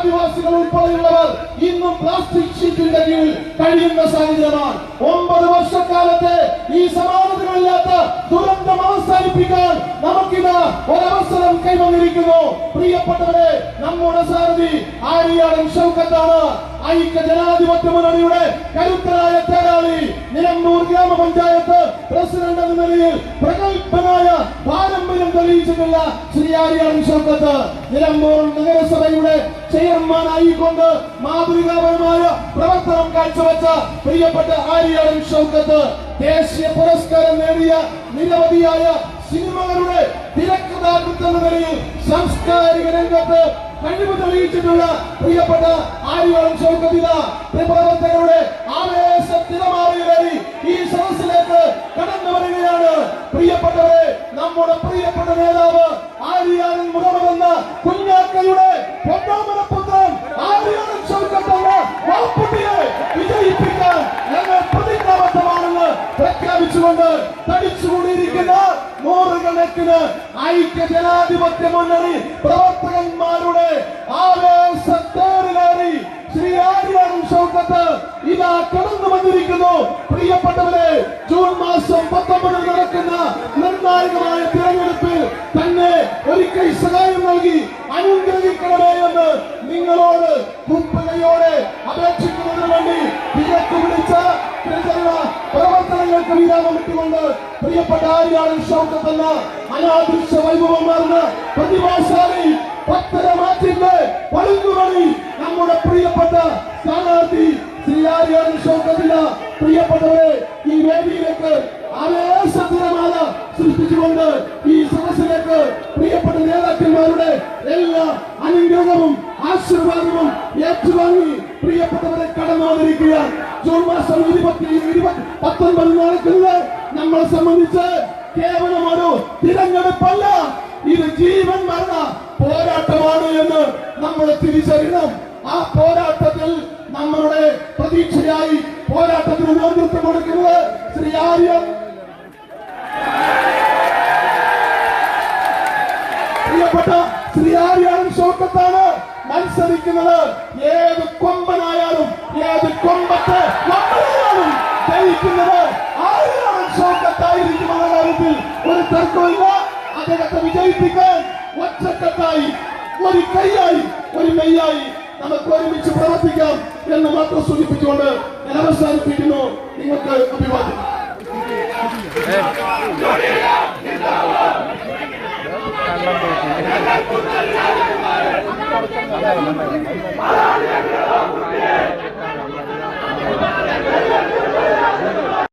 ആദിവാസികൾ ഉൾപ്പെടെയുള്ളവർ ഇന്നും പ്ലാസ്റ്റിക് ഷീറ്റിന്റെ കീഴിൽ കഴിയുന്ന സാഹചര്യമാണ്. ഒമ്പത് വർഷക്കാലത്തെ ഈ സമാനതകളില്ലാത്ത ദുരന്തം അവസാനിപ്പിക്കാൻ നമുക്കിത് ഒരവസരം കൈവന്നിരിക്കുന്നു. പ്രിയപ്പെട്ടവരെ നമ്മുടെ സാരഥി ആര്യാടൻ ഷൗക്കത്താണ്. ഐക്യ ജനാധിപത്യ മുന്നണിയുടെ കരുത്തരായ തേരാളി നിലമ്പൂർ ഗ്രാമപഞ്ചായത്ത് പ്രസിഡന്റ് എന്ന നിലയിൽ തെളിയിച്ചിട്ടുള്ള ശ്രീ ആര്യാടൻ ഷൗക്കത്ത് നിലമ്പൂർ നഗരസഭയുടെ ചെയർമാനായിക്കൊണ്ട് മാതൃകാപരമായ പ്രവർത്തനം കാഴ്ചവെച്ച പ്രിയപ്പെട്ട ആര്യാടൻ ഷൗക്കത്ത് ദേശീയ പുരസ്കാരം നേടിയ നിരവധിയായ സിനിമകളുടെ തിരക്കഥാകൃത്ത് എന്ന നിലയിൽ സാംസ്കാരിക രംഗത്ത് കഴിവ് തെളിയിച്ചിട്ടുള്ള പ്രിയപ്പെട്ട ആര്യോളം ചൗക്കത്തില പ്രവർത്തകരുടെ ആവേശ തിരമാറിയിലേറി ഈ സദസ്സിലേക്ക് നൂറുകണക്കിന് ഐക്യ ജനാധിപത്യ മുന്നണി പ്രവർത്തകന്മാരുടെ ആവേശത്തേറിലേറി ശ്രീ ആര്യാനും ഷൗക്കത്ത് ഇതാ കടന്നു വന്നിരിക്കുന്നു. പ്രിയപ്പെട്ടവരെ ജൂൺ മാസം പത്തൊമ്പതിൽ നടക്കുന്ന നിർണായകമായ തിരഞ്ഞെടുപ്പിൽ തന്നെ ഒരിക്കൽ സഹായം നൽകി അനുഗ്രഹിക്കണമേ എന്ന് നിങ്ങളോട് കുപ്പകയോടെ അപേക്ഷിക്കുന്നതിന് വേണ്ടി പിടിച്ച പ്രവർത്തനങ്ങൾക്ക് വിരാമം ഇട്ടുകൊണ്ട് പ്രിയപ്പെട്ട ഷൗക്കത്ത് എന്ന അനാദൃശ്യ പ്രതിഭാശാലി പത്തര മാറ്റിന്റെ പളുങ്കുമണി നമ്മുടെ പ്രിയപ്പെട്ട സ്ഥാനാർത്ഥി ശ്രീ ഷൗക്കത്തില്ല. പ്രിയപ്പെട്ടവരെ ഈ വേദിയിലേക്ക് ആവേശത്തിരമാല സൃഷ്ടിച്ചുകൊണ്ട് ഈ സദസ്സിലേക്ക് പ്രിയപ്പെട്ട നേതാക്കന്മാരുടെ എല്ലാ അനുഗ്രഹവും ആശീർവാദവും ഏറ്റുവാങ്ങി പ്രിയപ്പെട്ടവരെ വന്നിരിക്കുകയാണ് ജൂൺ മാസം ഇരുപത്തി ഇരുപത്തി പത്തൊൻപത് നടക്കുന്നത് നമ്മളെ സംബന്ധിച്ച് കേവലം ഒരു തിരഞ്ഞെടുപ്പല്ല. ഇത് ജീവൻ മരണ പോരാട്ടമാണ് എന്ന് നമ്മൾ തിരിച്ചറിയണം. ആ പോരാട്ടത്തിൽ നമ്മളുടെ പ്രതീക്ഷയായി പോരാട്ടത്തിന് നേതൃത്വം കൊടുക്കുന്നത് ശ്രീ ആര്യൻ. പ്രിയപ്പെട്ട ശ്രീ ആര്യാടൻ ഷോക്കത്താണ്. മത്സരിക്കുന്നത് ഏത് കൊമ്പനായാലും ഏത് കൊമ്പത്തെ കൊമ്പനായാലും ജയിക്കുന്നത് ആരാണ് ഷോക്കത്തായിരിക്കും എന്ന കാര്യത്തിൽ ഒരു തർക്കമില്ല അദ്ദേഹത്തെ വിജയിപ്പിക്കാൻ ഒറ്റക്കെട്ടായി ഒരു കൈയായി ഒരു മെയ്യായി നമുക്ക് ഒരുമിച്ച് പ്രവർത്തിക്കാം എന്ന് മാത്രം സൂചിപ്പിച്ചുകൊണ്ട് ഞാൻ അവസാനിപ്പിക്കുന്നു. നിങ്ങൾക്ക് അഭിവാദ്യം. കള്ളം ပါ